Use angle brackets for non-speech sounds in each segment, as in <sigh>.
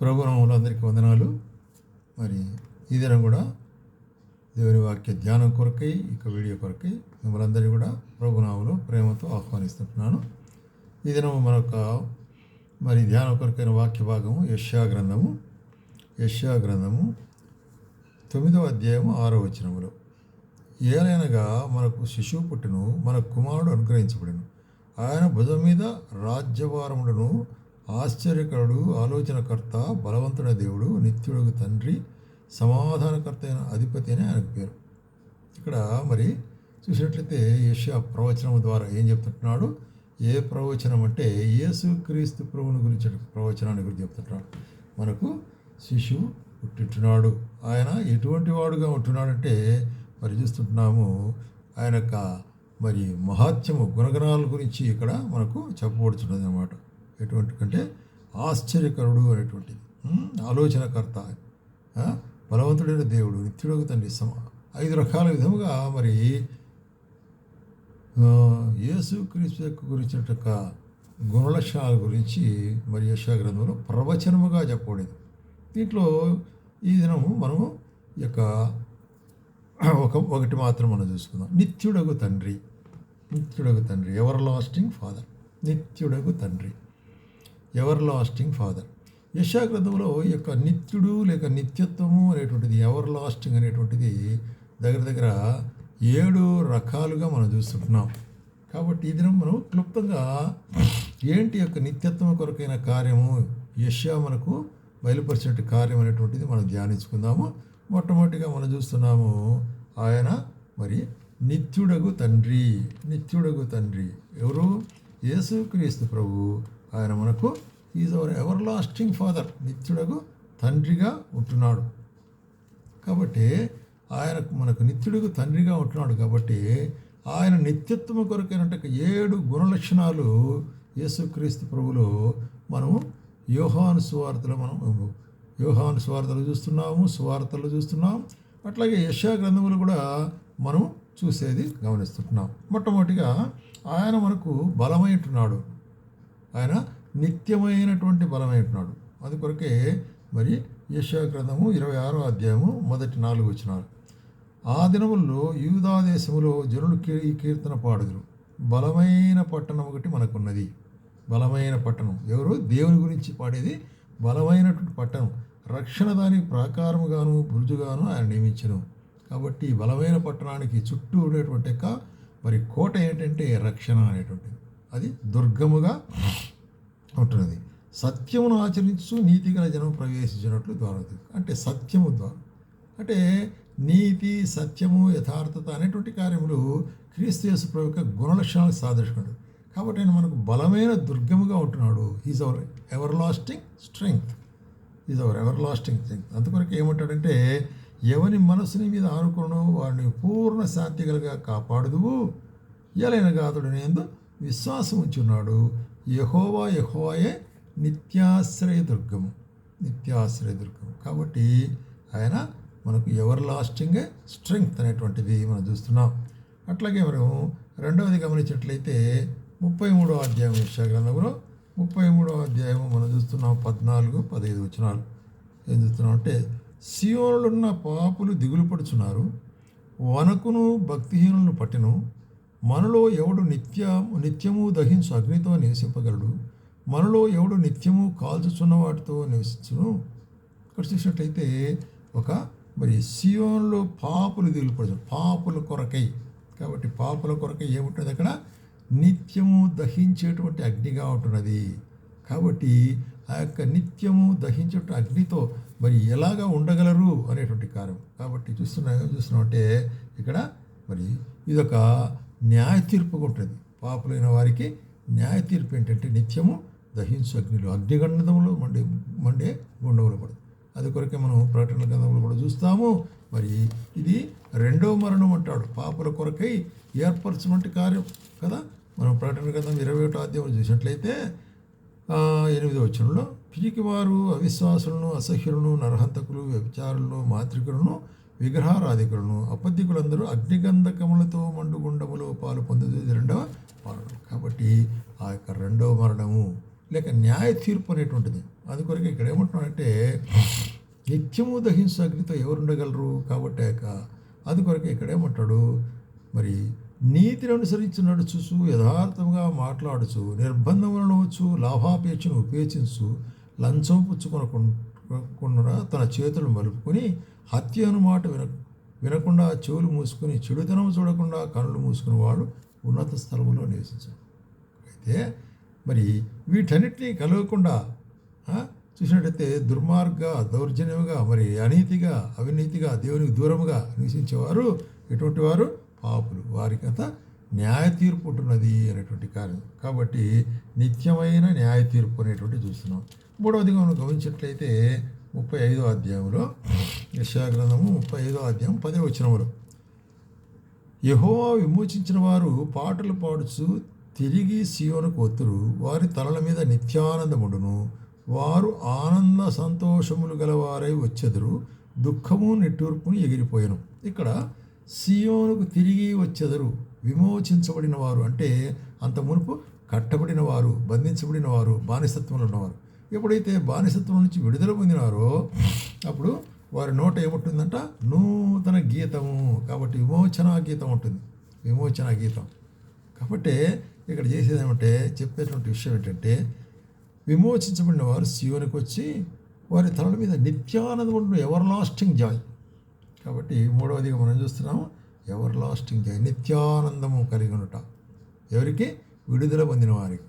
ప్రభునామంలో అందరికీ వందనాలు. మరి ఈ దినం కూడా దేవుని వాక్య ధ్యానం కొరకై ఇక వీడియో కొరకై మిమ్మల్ని అందరినీ కూడా ప్రభునామంలో ప్రేమతో ఆహ్వానిస్తుంటున్నాను ఈ దినం మనొక మరి ధ్యానం కొరకైన వాక్య భాగము యష్యా గ్రంథము. యష్యా గ్రంథము తొమ్మిదవ అధ్యాయము ఆరో వచనములో. ఏలైనగా మనకు శిశువు పుట్టును మన కుమారుడు అనుగ్రహించబడిను. ఆయన భుజం మీద రాజ్యభారములను ఆశ్చర్యకరుడు ఆలోచనకర్త బలవంతుడ దేవుడు నిత్యుడు తండ్రి సమాధానకర్త అయిన అధిపతి అని ఆయన పేరు. ఇక్కడ మరి చూసినట్లయితే యశ ప్రవచనం ద్వారా ఏం చెప్తుంటున్నాడు? ఏ ప్రవచనం అంటే యేసు క్రీస్తు ప్రభుని గురించి ప్రవచనాన్ని గురించి చెప్తుంటున్నాడు. మనకు శిశువు పుట్టింటున్నాడు. ఆయన ఎటువంటి వాడుగా ఉంటున్నాడంటే మరి చూస్తుంటున్నాము. ఆయన యొక్క మరి మహాత్యము గుణగణాల గురించి ఇక్కడ మనకు చెప్పబడుతున్నది అన్నమాట. ఎటువంటి కంటే ఆశ్చర్యకరుడు అనేటువంటిది. ఆలోచనకర్త. బలవంతుడైన దేవుడు నిత్యుడకు తండ్రి సమ ఐదు రకాల విధముగా మరి ఆ, యేసు క్రీస్తు యొక్క గురించిన యొక్క గుణలక్షణాల గురించి మరి యశా గ్రంథంలో ప్రవచనముగా చెప్పబడింది. దీంట్లో ఈ దినము మనము యొక్క ఒక ఒకటి మాత్రం మనం చూసుకుందాం. నిత్యుడగు తండ్రి. నిత్యుడగు తండ్రి. Everlasting father? నిత్యుడగు తండ్రి. Everlasting father. యశాగ్రంథంలో ఈ యొక్క నిత్యుడు లేక నిత్యత్వము అనేటువంటిది ఎవర్ లాస్టింగ్ అనేటువంటిది దగ్గర దగ్గర ఏడు రకాలుగా మనం చూస్తుంటున్నాం. కాబట్టి ఈ దినం మనం క్లుప్తంగా ఏంటి యొక్క నిత్యత్వం కొరకైన కార్యము యశా మనకు బయలుపరిచినట్టు కార్యం అనేటువంటిది మనం ధ్యానించుకుందాము. మొట్టమొదటిగా మనం చూస్తున్నాము ఆయన మరి నిత్యుడగు తండ్రి నిత్యుడగు తండ్రి. ఎవరు? యేసుక్రీస్తు ప్రభు. ఆయన మనకు is our everlasting father నిత్యుడకు తండ్రిగా ఉంటున్నాడు. కాబట్టి ఆయనకు మనకు నిత్యుడికి తండ్రిగా ఉంటున్నాడు కాబట్టి ఆయన నిత్యత్వం కొరకైనట్టు ఏడు గుణలక్షణాలు యేసుక్రీస్తు ప్రభులో మనము యోహాను సువార్తలో మనం యోహాను సువార్తలు చూస్తున్నాము సువార్తలు చూస్తున్నాం. అట్లాగే యశా గ్రంథములు కూడా మనం చూసేది గమనిస్తుంటున్నాం. మొట్టమొదటిగా ఆయన మనకు బలమైంటున్నాడు ఆయన నిత్యమైనటువంటి బలమైనటున్నాడు అది కొరకే మరి యశాగ్రంథము ఇరవై ఆరో అధ్యాయము మొదటి నాలుగు వచ్చినారు ఆ దినముల్లో యూదాదేశములో జనులు కీ- ఈ కీర్తన పాడుదురు. బలమైన పట్టణం ఒకటి మనకున్నది. బలమైన పట్టణం. ఎవరు? దేవుని గురించి పాడేది బలమైనటువంటి పట్టణం. రక్షణ దానికి ప్రాకారముగాను బురుజుగాను ఆయన నియమించను. కాబట్టి బలమైన పట్టణానికి చుట్టూ ఉండేటువంటి యొక్క మరి కోట ఏంటంటే రక్షణ అనేటువంటిది. అది దుర్గముగా ఉంటున్నది. సత్యమును ఆచరించు నీతి గల జనం ప్రవేశించినట్లు ద్వారా అంటే సత్యము ద్వారా అంటే నీతి సత్యము యథార్థత అనేటువంటి కార్యములు క్రీస్తు యేసు ప్రభు యొక్క గుణలక్షణాలకు సాధించుకున్నాడు కాబట్టి ఆయన మనకు బలమైన దుర్గముగా ఉంటున్నాడు. Is our everlasting strength is our everlasting strength అంతవరకు ఏమంటాడంటే ఎవని మనసుని మీద ఆనుకును వాడిని పూర్ణ శాంతి గలగా కాపాడుదువు. ఎలైన గాతుడు నేను విశ్వాసం ఉంచున్నాడు యహోవా యహోవాయే నిత్యాశ్రయ నిత్యాశ్రయదుర్గము నిత్యాశ్రయ కాబట్టి ఆయన మనకు ఎవర్ లాస్టింగ్ స్ట్రెంగ్త్ అనేటువంటిది మనం చూస్తున్నాం. అట్లాగే మనం రెండవది గమనించినట్లయితే ముప్పై మూడో అధ్యాయం విషయ ముప్పై మూడో అధ్యాయం మనం చూస్తున్నాం పద్నాలుగు పదహైదు వచనాలు. ఏం చూస్తున్నాం అంటే సియోనులున్న పాపులు దిగులు పడుచున్నారు వనకును భక్తిహీనులను పట్టిను మనలో ఎవడు నిత్య నిత్యము దహించు అగ్నితో నివసింపగలడు? మనలో ఎవడు నిత్యము కాల్చుచున్న వాటితో నివసించును? ఇక్కడ చూసినట్లయితే ఒక మరి సియోన్లో పాపులు దిగులు పాపుల కొరకై. కాబట్టి పాపుల కొరకై ఏముంటుంది అక్కడ? నిత్యము దహించేటువంటి అగ్నిగా ఉంటున్నది. కాబట్టి ఆ యొక్క నిత్యము దహించే అగ్నితో మరి ఎలాగా ఉండగలరు అనేటువంటి కార్యం కాబట్టి చూస్తున్నా చూస్తున్నామంటే ఇక్కడ మరి ఇదొక న్యాయ తీర్పుగా ఉంటుంది పాపులైన వారికి న్యాయ తీర్పు ఏంటంటే నిత్యము దహించు అగ్నిలో అగ్నిగంధములు మండే మండే గుండములు కూడా అది కొరకే మనం ప్రకటన గ్రంథంలో కూడా చూస్తాము. మరి ఇది రెండవ మరణం అంటాడు. పాపుల కొరకై ఏర్పరచినటువంటి కార్యం కదా? మనం ప్రకటన గ్రంథం ఇరవై ఒకటో అధ్యాయం చూసినట్లయితే ఆ, ఎనిమిదో వచనంలో పిరికివారు అవిశ్వాసులను అసహ్యులను నరహంతకులు వ్యభిచారులను మాత్రికులను విగ్రహారాధికులను అపద్ధికులందరూ అగ్నిగంధకములతో మండుగుండములో పాలు పొందుతుంది రెండవ మరణం. కాబట్టి ఆ యొక్క రెండవ మరణము లేక న్యాయ తీర్పు అనేటువంటిది. అందుకొరకు ఇక్కడ ఏమంటున్నాడంటే నిత్యము దహించు అగ్నితో ఎవరు ఉండగలరు కాబట్టి ఆ యొక్క అందుకొరకు ఇక్కడ ఏమంటాడు మరి నీతిని అనుసరించి నడుచుచు యథార్థంగా మాట్లాడుచు నిర్బంధములను వచ్చు లాభాపేక్షను ఉపేక్షించు లంచం పుచ్చుకొనకుండా తన చేతులు మలుపుకొని హత్య అనుమాట విన వినకుండా చెవులు మూసుకొని చెడుతనం చూడకుండా కనులు మూసుకుని వాడు ఉన్నత స్థలంలో నివసించాడు. అయితే మరి వీటన్నిటినీ కలగకుండా చూసినట్టయితే దుర్మార్గ దౌర్జన్యముగా మరి అనీతిగా అవినీతిగా దేవునికి దూరముగా నివసించేవారు ఎటువంటి వారు? పాపులు. వారికి అంత న్యాయ తీర్పు ఉంటున్నది అనేటువంటి కార్యం కాబట్టి నిత్యమైన న్యాయ తీర్పు అనేటువంటి చూస్తున్నాం. మూడవదిగా మనం గమనించినట్లయితే ముప్పై ఐదో అధ్యాయంలో యశాగ్రంథము ముప్పై ఐదో అధ్యాయం పదే వచ్చినములు యహో విమోచించిన వారు పాటలు పాడుచు తిరిగి సియోనుకు ఒత్తురు వారి తలల మీద నిత్యానందముడును. వారు ఆనంద సంతోషములు గలవారై వచ్చెదరు. దుఃఖము నిట్టూర్పును ఎగిరిపోయాను. ఇక్కడ సియోనుకు తిరిగి వచ్చెదరు. విమోచించబడిన వారు అంటే అంత మునుపు కట్టబడిన వారు బంధించబడిన వారు బానిసత్వంలో ఉన్నవారు. ఎప్పుడైతే బానిసత్వం నుంచి విడుదల పొందినారో అప్పుడు వారి నోట ఏముంటుందంట? నూతన గీతము. కాబట్టి విమోచన గీతం ఉంటుంది. విమోచన గీతం. కాబట్టి ఇక్కడ చేసేది ఏమంటే చెప్పేటువంటి విషయం ఏంటంటే విమోచించబడిన వారు శివునికి వచ్చి వారి తలల మీద నిత్యానందం ఎవర్ లాస్టింగ్ జాయ్ కాబట్టి మూడవదిగా మనం చూస్తున్నాము? ఎవర్ లాస్టింగ్ జాయ్ నిత్యానందము కలిగి ఉండట ఎవరికి? విడుదల పొందిన వారికి.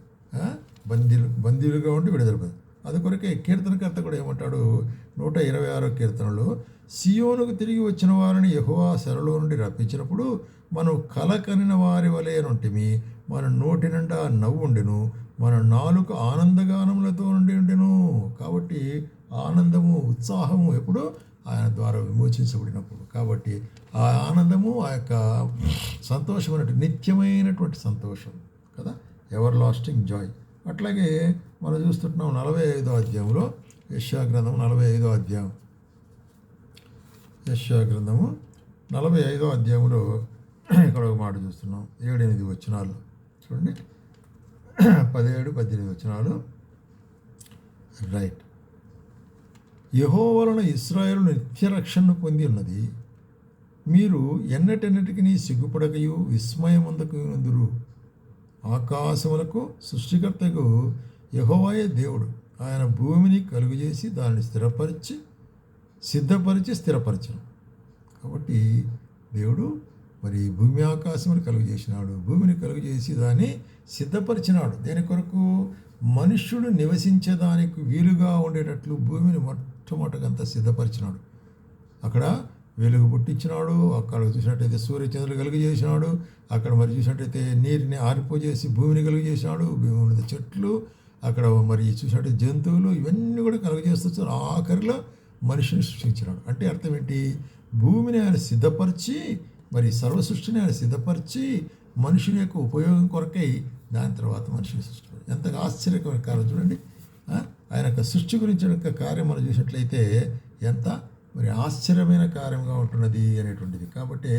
బందీలు బందీలుగా ఉండి విడుదల పొంది. అది కొరకే కీర్తనకర్త కూడా ఏమంటాడు? నూట ఇరవై ఆరో కీర్తనలో సియోనుకు తిరిగి వచ్చిన వారిని యహోవా శరలో నుండి రప్పించినప్పుడు మనం కల కనిన వారి వలె నుంటిమి మన నోటి నిండా నవ్వుండెను మన నాలుక ఆనందగానములతో నుండి ఉండెను. కాబట్టి ఆనందము ఉత్సాహము ఎప్పుడు ఆయన ద్వారా విమోచించబడినప్పుడు. కాబట్టి ఆ ఆనందము ఆ యొక్క సంతోషమైనటువంటి నిత్యమైనటువంటి సంతోషం కదా? Everlasting joy. అట్లాగే మనం చూస్తుంటున్నాం నలభై ఐదో అధ్యాయంలో యశ్యా గ్రంథం నలభై ఐదో అధ్యాయం. యశ్యా గ్రంథము నలభై ఐదో అధ్యాయంలో ఇక్కడ ఒక మాట చూస్తున్నాం. ఏడు ఎనిమిది వచనాలు. చూడండి. పదిహేడు పద్దెనిమిది వచ్చినాలు రైట్. యహో వలన ఇస్రాయేల్ నిత్య రక్షణను పొంది ఉన్నది. మీరు ఎన్నటెన్నటికి సిగ్గుపడకయు విస్మయమందకు నుందురు ఆకాశములకు సృష్టికర్తకు యహోవాయే దేవుడు. ఆయన భూమిని కలుగజేసి దానిని స్థిరపరిచి సిద్ధపరిచి స్థిరపరచను. కాబట్టి దేవుడు మరి భూమి ఆకాశమును కలుగు చేసినాడు భూమిని కలుగు చేసి దాన్ని సిద్ధపరిచినాడు. దేని కొరకు? మనుష్యుడు నివసించేదానికి వీలుగా ఉండేటట్లు భూమిని మొట్టమొదటికంతా సిద్ధపరిచినాడు. అక్కడ వెలుగు పుట్టించినాడు అక్కడ చూసినట్టయితే సూర్యచంద్రులు కలుగు చేసినాడు అక్కడ మరి చూసినట్టయితే నీరుని ఆరిపోజేసి భూమిని కలుగు చేసినాడు భూమి మీద చెట్లు అక్కడ మరి చూసినట్టు జంతువులు ఇవన్నీ కూడా కలుగు చేస్తూ ఆఖరిలో మనిషిని సృష్టించినాడు. అంటే అర్థం ఏంటి? భూమిని ఆయన సిద్ధపరిచి మరి సర్వ సృష్టిని ఆయన సిద్ధపరిచి మనుషుని యొక్క ఉపయోగం కొరకై దాని తర్వాత మనిషిని సృష్టించాడు ఎంతగా ఆశ్చర్యకరమైన కార్యం చూడండి. ఆయన యొక్క సృష్టి గురించి యొక్క కార్యం మనం చూసినట్లయితే ఎంత మరి ఆశ్చర్యమైన కార్యంగా ఉంటున్నది అనేటువంటిది. కాబట్టి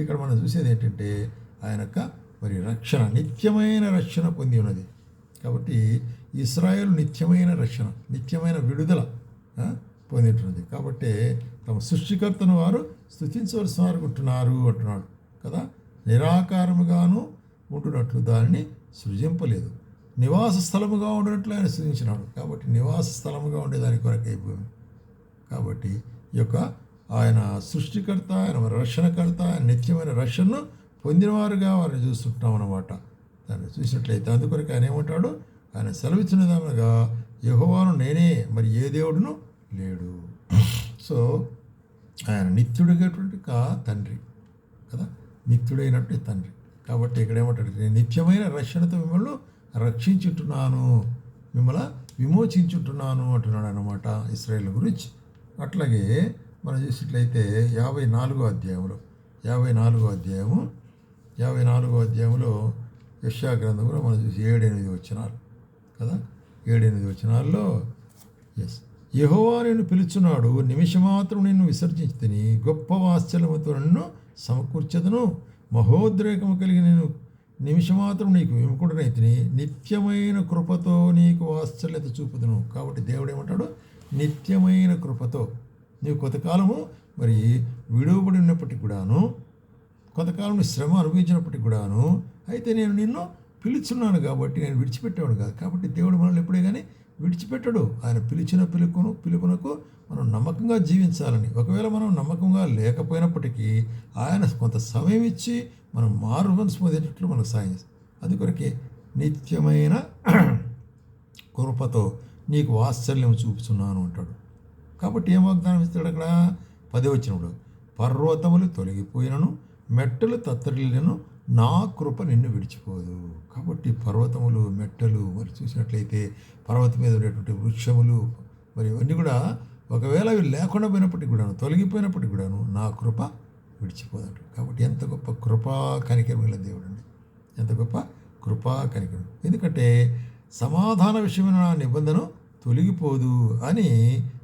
ఇక్కడ మనం చూసేది ఏంటంటే ఆయన యొక్క మరి రక్షణ నిత్యమైన రక్షణ పొంది ఉన్నది. కాబట్టి ఇస్రాయేల్ నిత్యమైన రక్షణ నిత్యమైన విడుదల పొందింటున్నది కాబట్టి తమ సృష్టికర్తను వారు స్థుతించవలసిన వారు ఉంటున్నారు అంటున్నాడు కదా. నిరాకారముగాను ఉంటున్నట్లు దానిని సృజింపలేదు. నివాస స్థలముగా ఉండినట్లు ఆయన సృజించినాడు. కాబట్టి నివాస స్థలముగా ఉండేదాని కొరకై భూమి. కాబట్టి యొక్క ఆయన సృష్టికర్త ఆయన రక్షణకర్త ఆయన నిత్యమైన రక్షణను పొందినవారుగా వారిని చూస్తుంటాం అనమాట దాన్ని చూసినట్లయితే అందుకొరకు ఆయన ఏమంటాడు? ఆయన సెలవిచ్చినదనగా యహోవాను నేనే మరి ఏ దేవుడును? లేడు. సో ఆయన నిత్యుడిగేటువంటి కా తండ్రి కదా? నిత్యుడైనటువంటి తండ్రి. కాబట్టి ఇక్కడ ఏమంటాడు? నేను నిత్యమైన రక్షణతో మిమ్మల్ని రక్షించుంటున్నాను మిమ్మల్ని విమోచించుంటున్నాను అంటున్నాడు అనమాట ఇస్రాయేల్ గురించి. అట్లాగే మనం చూసినట్లయితే యాభై నాలుగో అధ్యాయంలో యాభై నాలుగో అధ్యాయము యాభై నాలుగో అధ్యాయంలో యశా గ్రంథంలో మనం చూసి ఏడెనిమిది వచ్చినారు కదా? ఏడెనిమిది వచ్చినాల్లో ఎస్ యహోవా నిన్ను పిలుచున్నాడు నిమిషమాత్రం నిన్ను విసర్జించి తిని గొప్ప వాత్సల్యముతో నిన్ను సమకూర్చదును మహోద్రేకము కలిగి నేను నిమిషమాత్రం నీకు విముకుడనైతిని నిత్యమైన కృపతో నీకు వాత్సల్యత చూపుదును. కాబట్టి దేవుడు ఏమంటాడు? నిత్యమైన కృపతో. నీవు కొంతకాలము మరి విడువబడి ఉన్నప్పటికి కూడాను కొంతకాలం శ్రమ అనుభవించినప్పటికి కూడాను అయితే నేను నిన్ను పిలుచున్నాను కాబట్టి నేను విడిచిపెట్టేవాడు కాదు. కాబట్టి దేవుడు మనల్ని ఎప్పుడే కానీ విడిచిపెట్టడు. ఆయన పిలిచిన పిలుపును పిలుపునకు మనం నమ్మకంగా జీవించాలని. ఒకవేళ మనం నమ్మకంగా లేకపోయినప్పటికీ ఆయన కొంత సమయం ఇచ్చి మనం మారు మనసు పొందేటట్లు మనకు సాయం అది కొరకే నిత్యమైన కృపతో నీకు వాత్సల్యం చూపుతున్నాను అంటాడు. కాబట్టి ఏం వాగ్దానం ఇస్తాడు అక్కడ? పదే వచ్చినప్పుడు పర్వతములు తొలగిపోయినను మెట్టలు తత్తరిలను నా కృప నిన్ను విడిచిపోదు. కాబట్టి పర్వతములు మెట్టలు మరి చూసినట్లయితే పర్వతం మీద ఉండేటువంటి వృక్షములు మరి ఇవన్నీ కూడా ఒకవేళ అవి లేకుండా పోయినప్పటికి కూడాను తొలగిపోయినప్పటికి కూడాను నా కృప విడిచిపోదాడు కాబట్టి ఎంత గొప్ప కృపా కనికరం గల దేవుడు అండి ఎంత గొప్ప కృపా కనికరం. ఎందుకంటే సమాధాన విషయమైన నా నిబంధన తొలగిపోదు అని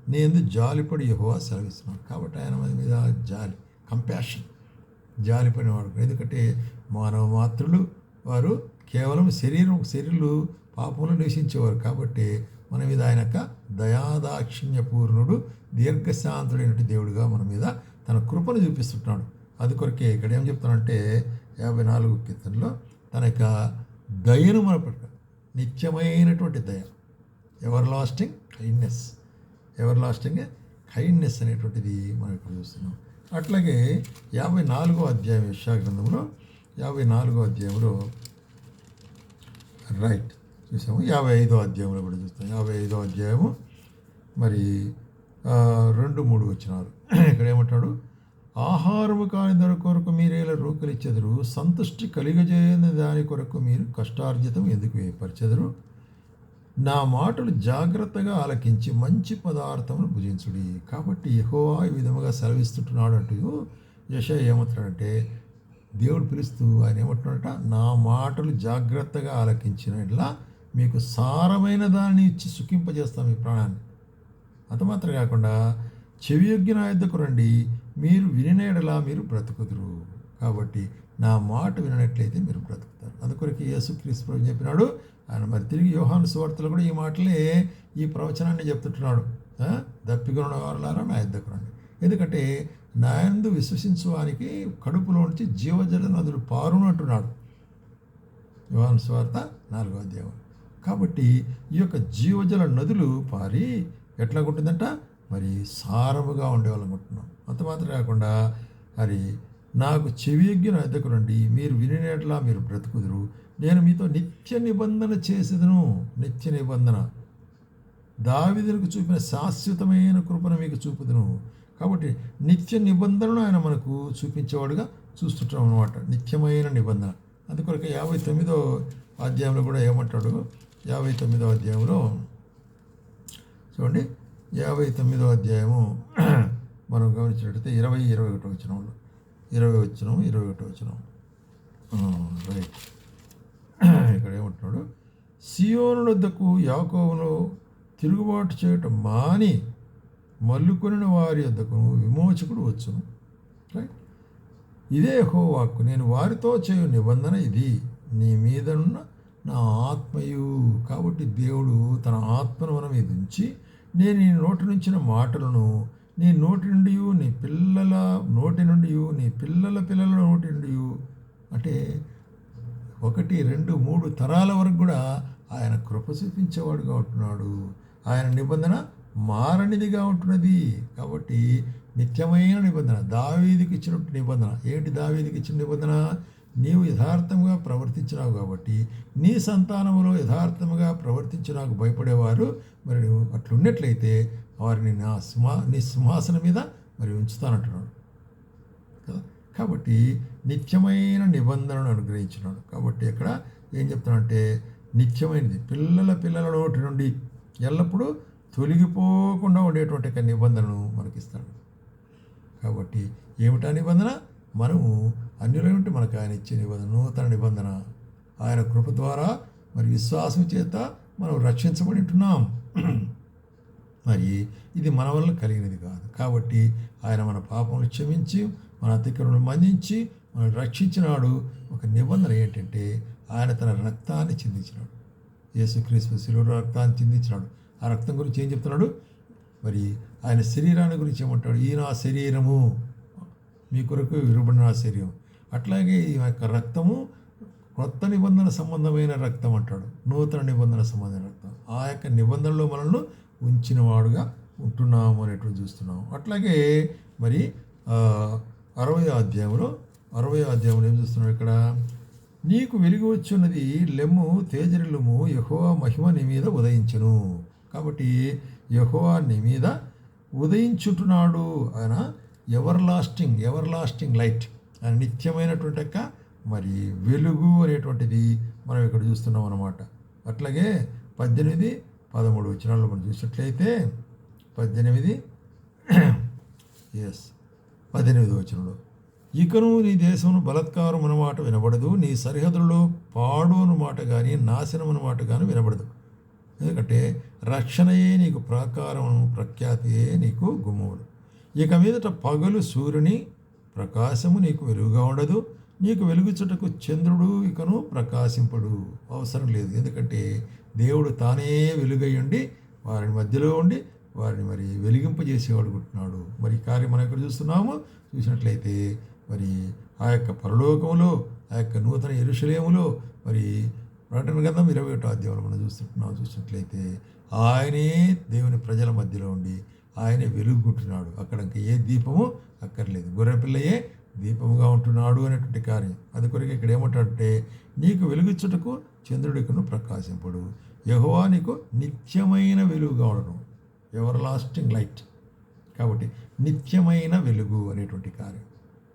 నేను జాలిపడి యహోవా సెలవిస్తున్నాను కాబట్టి ఆయన మన మీద జాలి కంపాషన్ జాలిపడినవాడు ఎందుకంటే మానవ మాత్రులు వారు కేవలం శరీరం శరీరులు పాపంలో నివసించేవారు కాబట్టి మన మీద ఆయన యొక్క దయాదాక్షిణ్యపూర్ణుడు దీర్ఘశాంతుడైనటువంటి దేవుడిగా మన మీద తన కృపను చూపిస్తుంటాడు. అది కొరకే ఇక్కడ ఏం చెప్తానంటే యాభై నాలుగు కీర్తనలో తన యొక్క దయను మన నిత్యమైనటువంటి దయ. Ever lasting? Kindness everlasting? Kindness అనేటువంటిది మనం ఇక్కడ చూస్తున్నాం. అట్లాగే యాభై నాలుగో అధ్యాయం యశా గ్రంథంలో యాభై నాలుగో అధ్యాయంలో రైట్ చూసాము. యాభై ఐదో అధ్యాయంలో కూడా చూస్తాం యాభై ఐదో అధ్యాయము మరి రెండు మూడు వచ్చినారు ఇక్కడ ఏమంటాడు? ఆహారము కాని దాని కొరకు మీరేలా రూకలిచ్చెదరు సంతుష్టి కలిగజేయని దాని కొరకు మీరు కష్టార్జితం ఎందుకు ఏర్పరిచెదరు? నా మాటలు జాగ్రత్తగా ఆలకించి మంచి పదార్థమును భుజించుడి. కాబట్టి యహోవా ఈ విధముగా సెలవిస్తుంటున్నాడు అంటూ యశ ఏమంటున్నాడంటే దేవుడు పిలుస్తూ ఆయన ఏమంటున్నాడట నా మాటలు జాగ్రత్తగా ఆలకించిన ఇట్లా మీకు సారమైన దాన్ని ఇచ్చి సుఖింపజేస్తాం మీ ప్రాణాన్ని. అంత మాత్రం కాకుండా చెవియొగ్గి నా యుద్ధకు రండి మీరు వినినేడలా మీరు బ్రతుకుదురు. కాబట్టి నా మాట వినట్లయితే మీరు బ్రతుకుతారు. అందుకొరకు యేసుక్రీస్తు ప్రభు చెప్పినాడు ఆయన మరి తిరిగి యోహాను సువార్తలు కూడా ఈ మాటలే ఈ ప్రవచనాన్ని చెప్తుంటున్నాడు. దప్పికొన వారులారా నా ఇద్దరు రండి. ఎందుకంటే నాయందు విశ్వసించు వానికి కడుపులో నుంచి జీవజల నదులు పారును అంటున్నాడు. యోహాను స్వార్త నాలుగో అధ్యాయం. కాబట్టి ఈ యొక్క జీవజల నదులు పారి ఎట్లా ఉంటుందంట మరి సారముగా ఉండేవాళ్ళనుకుంటున్నాం అంత మాత్రం కాకుండా మరి నాకు చెవియగ్గి నా ఎద్దకు రండి మీరు వినినట్లా మీరు బ్రతుకుదురు. నేను మీతో నిత్య నిబంధన చేసేదను. నిత్య నిబంధన. దావిదులకు చూపిన శాశ్వతమైన కృపను మీకు చూపుదును. కాబట్టి నిత్య నిబంధనను ఆయన మనకు చూపించేవాడుగా చూస్తుంటాం అనమాట నిత్యమైన నిబంధన. అందుకొరకు యాభై తొమ్మిదో అధ్యాయంలో కూడా ఏమంటాడు? యాభై తొమ్మిదో అధ్యాయంలో చూడండి. యాభై తొమ్మిదో అధ్యాయము. మనం గమనించినట్టయితే ఇరవై ఇరవై ఒకటి వాళ్ళు ఇరవై వచ్చినాం ఇరవై ఒకటి వచ్చినాం రైట్ ఇక్కడ ఏమంటున్నాడు? సియోను వద్దకు యాకోవును తిరుగుబాటు చేయటం మాని మల్లుకొనిన వారి వద్దకు విమోచకుడు వచ్చును. రైట్ ఇదే హోవాక్కు నేను వారితో చేయు నిబంధన ఇది. నీ మీదనున్న నా ఆత్మయు. కాబట్టి దేవుడు తన ఆత్మను మనం ఎదించి ఉంచి నేను నీ నోటి నుంచిన మాటలను నీ నోటి నుండి నీ పిల్లల నోటి నుండి నీ పిల్లల పిల్లల నోటి నుండి అంటే ఒకటి రెండు మూడు తరాల వరకు కూడా ఆయన కృప చూపించేవాడుగా ఉంటున్నాడు ఆయన నిబంధన మారనిదిగా ఉంటున్నది. కాబట్టి నిత్యమైన నిబంధన దావీదికి ఇచ్చినట్టు నిబంధన. ఏంటి దావీదికి ఇచ్చిన నిబంధన? నీవు యథార్థంగా ప్రవర్తించినావు కాబట్టి నీ సంతానంలో యథార్థముగా ప్రవర్తించినాకు భయపడేవారు. మరి అట్లున్నట్లయితే వారిని నా సింహా నీ సింహాసనం మీద మరి ఉంచుతానంటున్నాడు. కదా? కాబట్టి నిత్యమైన నిబంధనను అనుగ్రహించినాడు. కాబట్టి ఇక్కడ ఏం చెప్తానంటే నిత్యమైనది పిల్లల పిల్లల నోటి నుండి ఎల్లప్పుడూ తొలగిపోకుండా ఉండేటువంటి ఒక నిబంధనను మనకిస్తాడు. కాబట్టి ఏమిటా నిబంధన? మనము అన్యులైనటువంటి మనకు ఆయన ఇచ్చే నిబంధన నూతన నిబంధన. ఆయన కృప ద్వారా మరి విశ్వాసం చేత మనం రక్షించబడి ఉంటున్నాం. మరి ఇది మన వల్ల కలిగినది కాదు. కాబట్టి ఆయన మన పాపములు క్షమించి మన అతిక్రమను మన్నించి మనం రక్షించినాడు. ఒక నిబంధన ఏంటంటే ఆయన తన రక్తాన్ని చిందించినాడు. యేసుక్రీస్తు శిలువ రక్తాన్ని చిందించినాడు. ఆ రక్తం గురించి ఏం చెప్తున్నాడు? మరి ఆయన శరీరాన్ని గురించి ఏమంటాడు? ఈ నా శరీరము మీ కొరకు విరుబడిన శరీరం. అట్లాగే ఈ యొక్క రక్తము కొత్త నిబంధన సంబంధమైన రక్తం అంటాడు. నూతన నిబంధన సంబంధమైన రక్తం. ఆ యొక్క నిబంధనలో మనల్ని ఉంచిన వాడుగా ఉంటున్నాము అనేటువంటి చూస్తున్నాము. అట్లాగే మరి అరవై అధ్యాయంలో అరవై అధ్యాయంలో ఏం చూస్తున్నాడు ఇక్కడ? నీకు వెలుగు వచ్చున్నది లెమ్ము తేజరిలుము యహోవా మహిమ నీ మీద ఉదయించును. కాబట్టి యహోవా నీ మీద ఉదయించుటున్నాడు ఆయన everlasting everlasting light ఆయన నిత్యమైనటువంటి యొక్క మరి వెలుగు అనేటువంటిది మనం ఇక్కడ చూస్తున్నాం అన్నమాట. అట్లాగే పద్దెనిమిది పదమూడు వచనాల్లో మనం చూసినట్లయితే పద్దెనిమిది <clears throat> ఎస్ పద్దెనిమిది వచనంలో ఇకను నీ దేశమును బలత్కారం అన్నమాట వినబడదు నీ సరిహద్దులలో పాడు అన్నమాట కానీ నాశనం అన్నమాట కానీ వినబడదు. ఎందుకంటే రక్షణయే నీకు ప్రాకారం ప్రఖ్యాతియే నీకు గుమ్మములు. ఇక మీదట పగలు సూర్యుని ప్రకాశము నీకు వెలుగుగా ఉండదు నీకు వెలుగుచుటకు చంద్రుడు ఇకను ప్రకాశింపడు. అవసరం లేదు. ఎందుకంటే దేవుడు తానే వెలుగై ఉండి వారిని మధ్యలో ఉండి వారిని మరి వెలిగింపజేసేవాడు ఉంటున్నాడు. మరి కార్యం మనం ఇక్కడ చూస్తున్నాము. చూసినట్లయితే మరి ఆ యొక్క పరలోకములో ఆ యొక్క నూతన ఎరుషలేములో మరి ప్రకటన గ్రంథం ఇరవై ఒకటో అధ్యాయంలో మనం చూస్తున్నాం చూసినట్లయితే ఆయనే దేవుని ప్రజల మధ్యలో ఉండి ఆయనే వెలుగుకుంటున్నాడు. అక్కడ ఇంకా ఏ దీపము అక్కర్లేదు. గొర్రెపిల్లయే దీపముగా ఉంటున్నాడు అనేటువంటి కార్యం. అది కొరకు ఇక్కడ ఏమంటాడంటే నీకు వెలుగుచ్చుటకు చంద్రుడికును ప్రకాశింపడు. యహోవా నీకు నిత్యమైన వెలుగుగా ఉండడం ఎవర్ లాస్టింగ్ లైట్ కాబట్టి నిత్యమైన వెలుగు అనేటువంటి కార్యం.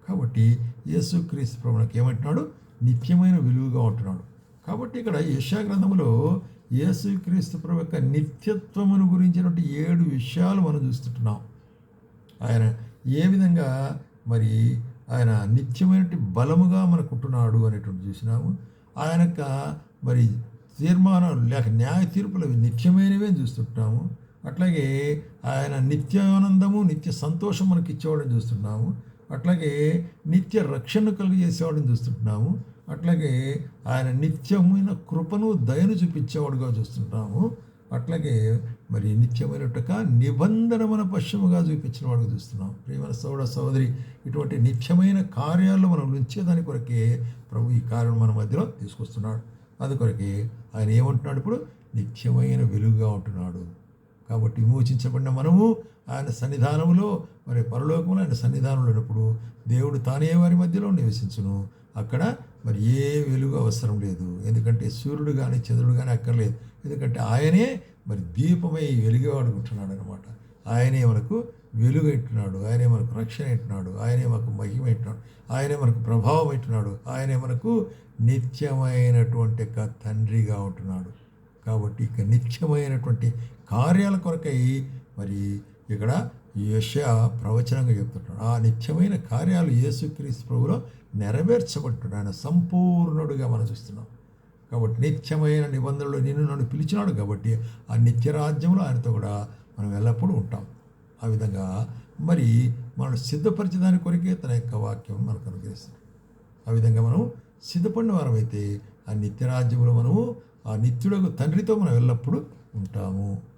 కాబట్టి యేసుక్రీస్తు ప్రభునకు ఏమంటున్నాడు? నిత్యమైన వెలుగుగా ఉంటున్నాడు. కాబట్టి ఇక్కడ యశా గ్రంథంలో యేసుక్రీస్తు ప్రభు యొక్క నిత్యత్వమును గురించినటువంటి ఏడు విషయాలు మనం చూస్తుంటున్నాం. ఆయన ఏ విధంగా మరి ఆయన నిత్యమైనటువంటి బలముగా మనకుంటున్నాడు అనేటువంటి చూసినాము. ఆయన మరి తీర్మానాలు లేక న్యాయ తీర్పులు అవి నిత్యమైనవే చూస్తుంటాము. అట్లాగే ఆయన నిత్యానందము నిత్య సంతోషం మనకి ఇచ్చేవాడని చూస్తున్నాము అట్లాగే నిత్య రక్షణ కలిగజేసేవాడని చూస్తుంటున్నాము అట్లాగే ఆయన నిత్యమైన కృపను దయను చూపించేవాడుగా చూస్తుంటాము. అట్లాగే మరి నిత్యమైనట్టుగా నిబంధన మన పశ్చిమగా చూపించిన వాడికి చూస్తున్నాం. ప్రియమైన సోదర సోదరి ఇటువంటి నిత్యమైన కార్యాల్లో మనం ఉంచేదాని కొరకే ప్రభు ఈ కార్యం మన మధ్యలో తీసుకొస్తున్నాడు. అది కొరకే ఆయన ఏమంటున్నాడు ఇప్పుడు? నిత్యమైన వెలుగుగా ఉంటున్నాడు. కాబట్టి విమోచించబడిన మనము ఆయన సన్నిధానంలో మరి పరలోకంలో ఆయన సన్నిధానంలో ఉన్నప్పుడు దేవుడు తానే వారి మధ్యలో నివసించును. అక్కడ మరి ఏ వెలుగు అవసరం లేదు. ఎందుకంటే సూర్యుడు కానీ చంద్రుడు కానీ అక్కర్లేదు. ఎందుకంటే ఆయనే మరి దీపమై వెలుగవాడుకుంటున్నాడు అనమాట ఆయనే మనకు వెలుగు ఇట్టున్నాడు ఆయనే మనకు రక్షణ ఇట్టున్నాడు ఆయనే మనకు మహిమ ఇట్టున్నాడు ఆయనే మనకు ప్రభావం ఇట్టున్నాడు ఆయనే మనకు నిత్యమైనటువంటి యొక్క తండ్రిగా ఉంటున్నాడు. కాబట్టి ఇక నిత్యమైనటువంటి కార్యాల కొరకై మరి ఇక్కడ యశ ప్రవచనంగా చెప్తుంటాడు. ఆ నిత్యమైన కార్యాలు యేసుక్రీస్తు ప్రభులో నెరవేర్చబడుతున్నాడు ఆయన సంపూర్ణుడుగా మనం చూస్తున్నాం. కాబట్టి నిత్యమైన నిబంధనలు నిన్ను నన్ను పిలిచినాడు కాబట్టి ఆ నిత్యరాజ్యంలో ఆయనతో కూడా మనం ఎల్లప్పుడూ ఉంటాం. ఆ విధంగా మరి మనం సిద్ధపరిచేదాని కొరికే తన యొక్క వాక్యం మనకు అనుగ్రహిస్తుంది. ఆ విధంగా మనం సిద్ధపడిన వారమైతే ఆ నిత్యరాజ్యంలో మనము ఆ నిత్యుడకు తండ్రితో మనం ఎల్లప్పుడూ ఉంటాము.